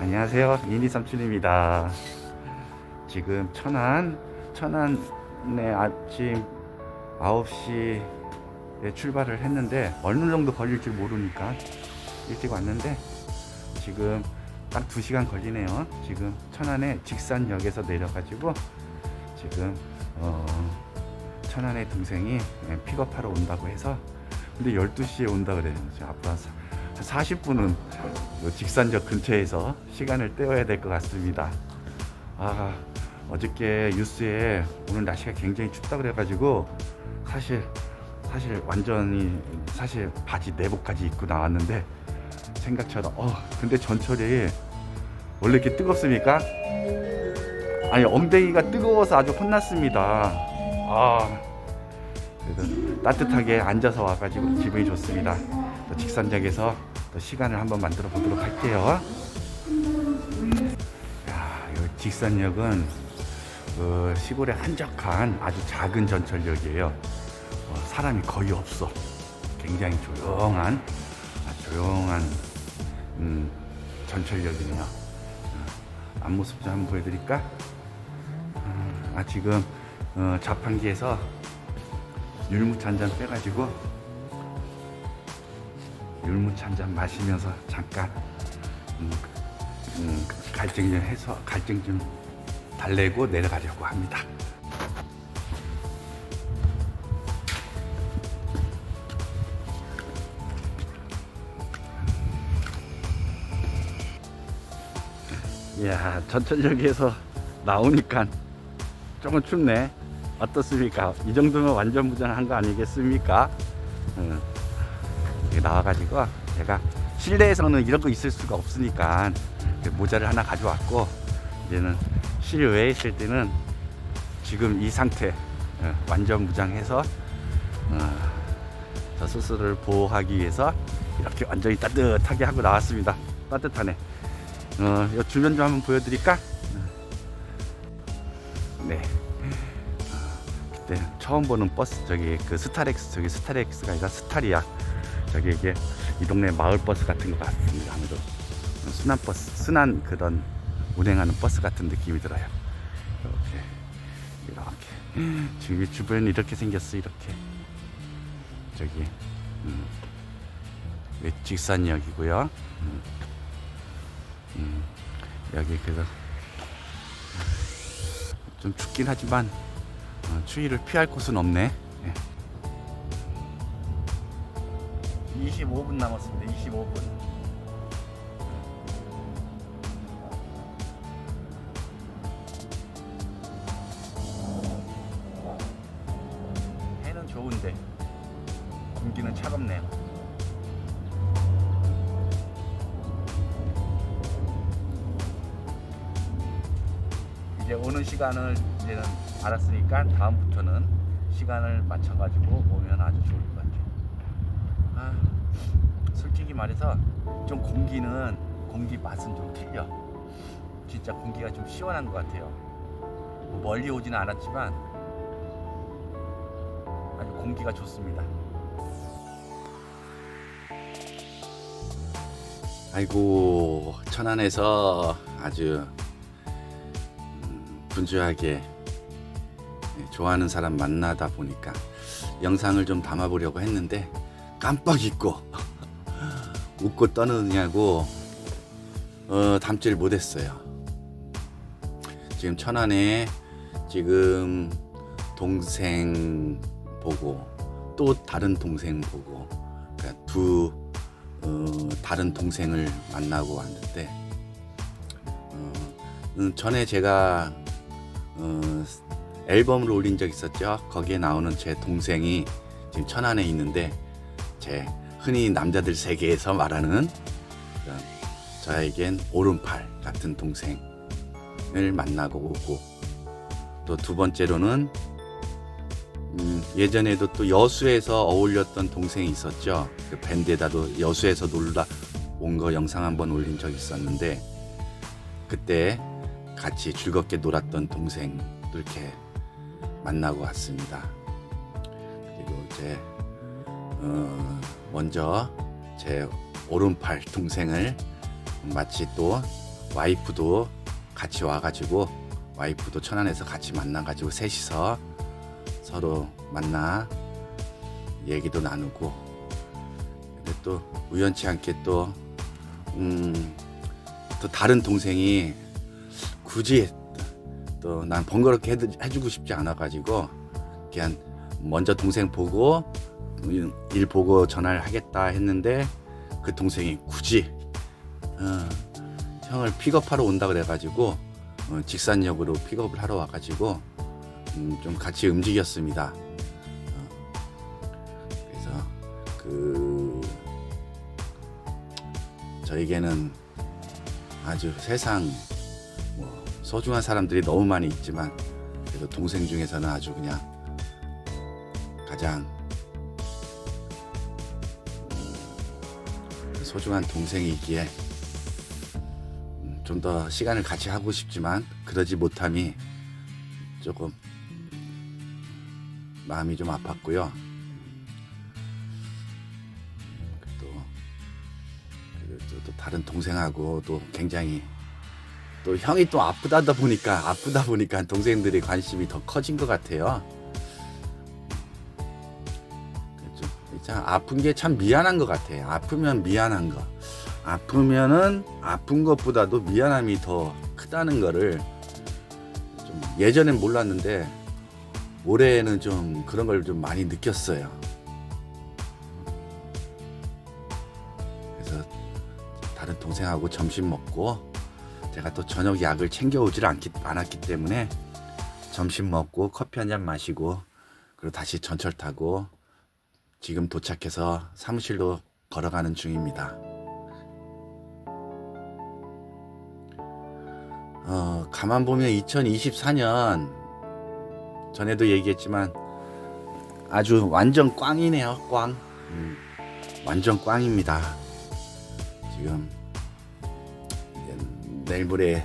안녕하세요. 이니삼촌입니다. 지금 천안, 천안에 아침 9시에 출발을 했는데 어느 정도 걸릴 줄 모르니까 일찍 왔는데 지금 딱 2시간 걸리네요. 지금 천안에 직산역에서 내려가지고 지금 어, 천안의 동생이 예, 픽업하러 온다고 해서 근데 12시에 온다 앞으로 한 40분은 직산역 근처에서 시간을 때워야 될 것 같습니다. 아, 어저께 뉴스에 오늘 날씨가 굉장히 춥다 그래가지고 사실 사실 완전히 사실 바지 내복까지 입고 나왔는데 생각처럼 어 근데 전철이 원래 이렇게 뜨겁습니까? 아니 엉덩이가 뜨거워서 아주 혼났습니다. 아 그래도 따뜻하게 앉아서 와가지고 기분이 좋습니다. 또 직선역에서 또 시간을 한번 만들어 보도록 할게요. 야, 이 직선역은 그 시골의 한적한 아주 작은 전철역이에요. 어, 사람이 거의 없어. 굉장히 조용한, 아, 조용한 음, 전철역이네요. 어, 앞모습 좀 한번 보여드릴까? 음, 아 지금 어, 자판기에서 율무차 한 잔 빼가지고 율무차 한잔 마시면서 잠깐 음, 음, 갈증 좀 해서 갈증 좀 달래고 내려가려고 합니다. 이야 전철역에서 나오니까 조금 춥네. 어떻습니까? 이 정도면 완전 무장한 거 아니겠습니까? 응. 나와가지고 제가 실내에서는 이런 거 있을 수가 없으니까 그 모자를 하나 가져왔고 이제는 실외에 있을 때는 지금 이 상태 어, 완전 무장해서 어, 저 스스로를 보호하기 위해서 이렇게 완전히 따뜻하게 하고 나왔습니다. 따뜻하네. 어, 이 주변 좀 한번 보여드릴까? 네. 어, 그때 처음 보는 버스 저기 그 스타렉스 저기 스타렉스가 아니라 스타리아 저기 이게 이 동네 마을 버스 같은 것 같습니다. 아무도 순환 버스 순환 그런 운행하는 버스 같은 느낌이 들어요. 이렇게 이렇게 이 주변이 이렇게 생겼어 이렇게 저기 음, 여기 직산역이고요. 음, 음, 여기 그래서 좀 춥긴 하지만 어, 추위를 피할 곳은 없네. 예. 25분 남았습니다. 25분. 해는 좋은데 공기는 차갑네요. 이제 오는 시간을 이제는 알았으니까 다음부터는 시간을 맞춰가지고 오면 아주 좋을 것 같아요. 아, 솔직히 말해서 좀 공기는 공기 맛은 좀 틀려. 진짜 공기가 좀 시원한 것 같아요. 뭐 멀리 오지는 않았지만 아주 공기가 좋습니다. 아이고 천안에서 아주 음, 분주하게 예, 좋아하는 사람 만나다 보니까 영상을 좀 담아보려고 했는데 깜빡 잊고 웃고 떠느냐고 어, 담지를 못했어요. 지금 천안에 지금 동생 보고 또 다른 동생 보고 그러니까 두 어, 다른 동생을 만나고 왔는데 어, 음, 전에 제가 어, 앨범을 올린 적 있었죠. 거기에 나오는 제 동생이 지금 천안에 있는데 제 흔히 남자들 세계에서 말하는 저에겐 오른팔 같은 동생을 만나고 오고 또 두 번째로는 음, 예전에도 또 여수에서 어울렸던 동생이 있었죠. 그 밴드에다도 여수에서 놀러 온거 영상 한번 올린 적 있었는데 그때 같이 즐겁게 놀았던 동생도 이렇게 만나고 왔습니다. 그리고 이제 어, 먼저 제 오른팔 동생을 마치 또 와이프도 같이 와가지고 와이프도 천안에서 같이 만나가지고 셋이서 서로 만나 얘기도 나누고. 근데 또 우연치 않게 또 음, 또 다른 동생이 굳이 또 난 번거롭게 해주고 싶지 않아가지고 그냥 먼저 동생 보고 일- 일 보고 전화를 하겠다 했는데 그 동생이 굳이 어, 형을 픽업하러 온다 그래가지고 어, 직산역으로 픽업을 하러 와가지고 음, 좀 같이 움직였습니다. 어, 그래서 그 저에게는 아주 세상 뭐 소중한 사람들이 너무 많이 있지만 그래도 동생 중에서는 아주 그냥 가장 소중한 동생이기에 음, 좀더 시간을 같이 하고 싶지만 그러지 못함이 조금 마음이 좀 아팠고요. 또, 또 다른 동생하고 또 굉장히 또 형이 또 아프다다 보니까 아프다 보니까 동생들의 관심이 더 커진 것 같아요. 참 아픈 게 참 미안한 것 같아요. 아프면 미안한 거. 아프면은 아픈 것보다도 미안함이 더 크다는 거를 좀 예전엔 몰랐는데 올해는 좀 그런 걸 좀 많이 느꼈어요. 그래서 다른 동생하고 점심 먹고 제가 또 저녁 약을 챙겨오질 않기, 않았기 때문에 점심 먹고 커피 한 잔 마시고 그리고 다시 전철 타고 지금 도착해서 사무실로 걸어가는 중입니다. 어, 가만 보면 2024년 전에도 얘기했지만 아주 완전 꽝이네요, 꽝. 음, 완전 꽝입니다. 지금 내일 모레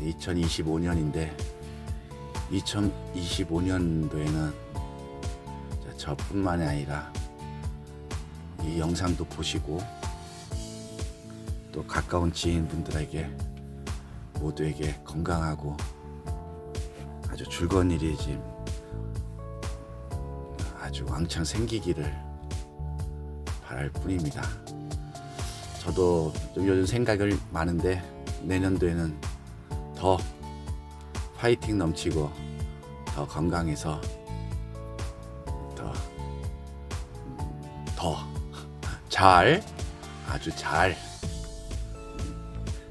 2025년인데 2025년도에는 저뿐만이 아니라 이 영상도 보시고 또 가까운 지인분들에게 모두에게 건강하고 아주 즐거운 일이 지금 아주 왕창 생기기를 바랄 뿐입니다. 저도 좀 요즘 생각을 많은데 내년도에는 더 파이팅 넘치고 더 건강해서 더 잘 아주 잘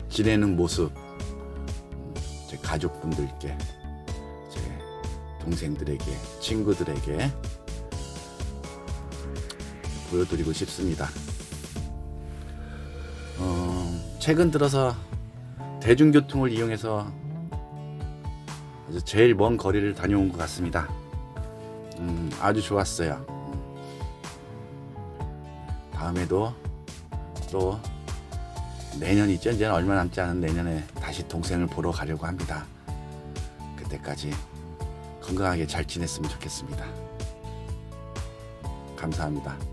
지내는 모습 음, 제 가족분들께 제 동생들에게 친구들에게 보여드리고 싶습니다. 어, 최근 들어서 대중교통을 이용해서 제일 먼 거리를 다녀온 것 같습니다. 음, 아주 좋았어요. 음. 다음에도 또 내년이죠. 이제 얼마 남지 않은 내년에 다시 동생을 보러 가려고 합니다. 그때까지 건강하게 잘 지냈으면 좋겠습니다. 감사합니다.